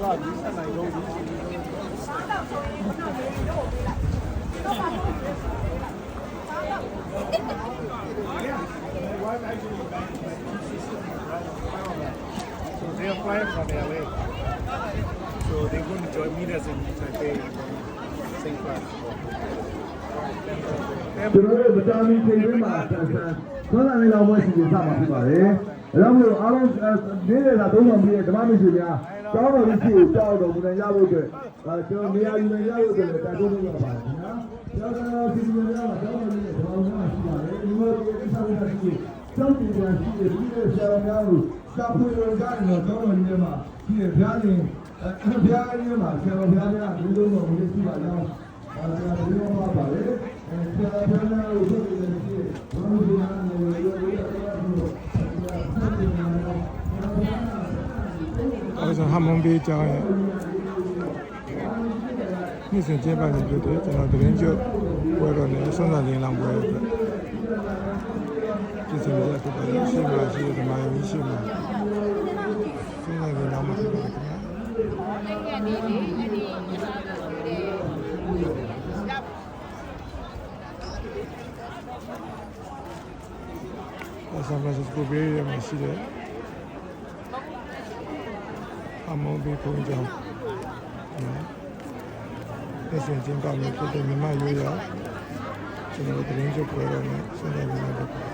ဆက်နိုင်တော့ဘူး။ One actually back to So they are flying from LA. So they couldn't join me as in Taipei and then same flight. ကျွန်တော်တို့ဗတာမင်ချိန်တွင်းမှာဆန်ဆန်ဆွမ်းလာနေလောက်ပွဲစီစဉ်စမှာဖြစ်ပါတယ်။ဒါကြောင့်မို့အားလုံးနေတဲ့ကသုံးဆောင်ပြီးတဲ့ဓမ္မမိတ်ဆွေများ တောင်းတော်ကြီးရှိကိုကြောက်တော်မူနိုင်ရဖို့အတွက်ဒါကျွန်တော်နေရာယူနိုင်ရဖို့အတွက်လည်းတိုက်တွန်းလုပ်ရပါတယ်ခင်ဗျာ။ကျောင်းတော်စီစဉ်များမှာတောင်းတော်ကြီးနဲ့ဓမ္မများရှိပါတယ်။ဒီလိုဒီကိစ္စတွေရှိကျောင်းပြည်ပြန်ရှိတဲ့ဒီလိုဆရာတော်များကိုစာပွေတော်ကြတယ်တော့တောင်းတော်ကြီးထဲမှာရှိတဲ့ဘုရားရှင်အဲဘုရားကြီးမှာဆရာတော်ဘုရားများဒီလိုတော့မလို့ရှိပါကြောင်းအဲဒါဒီလိုမှာပါလေအဲဆရာတော်ဘုရားများကိုထုတ်ပြီးတဲ့ရှိဘာလို့ဒီမှာနေရရောရတော့ဘူးလို့ဆက်ပြီးနေတော့ အဲဆိုဟာမွန်ဘေးကျောင်းရဲ့နေ့စဉ်ကျင်းပနေဖြစ်တယ်ကျွန်တော်တရင်ကျွတ်ပွဲတော်နဲ့ဆွမ်းသာလင်းလောင်ပွဲအတွက်ပြည်စင်ကြဖြစ်ပါတယ်ရှိမှရှိတဲ့ဓမ္မယုံရှိမှဆွမ်းသာလင်းလောင်မှာဖြစ်ပါတယ်ခင်ဗျာအဲ့ဒီလေအဲ့ဒီအစားကိုယူတယ်ရပ်ဆန်ဖရန်စစ္စကိုဘေးရဲ့မှာရှိတယ် အမောဘေးကိုကြောင်းနော်နေ့စဉ်ကျင်းပနေဖြစ်တဲ့မြမရိုးရာကျွန်တော်တရင်ကျွတ်ပွဲတော်နဲ့ဆွမ်းသာလင်းလောင်ပွဲ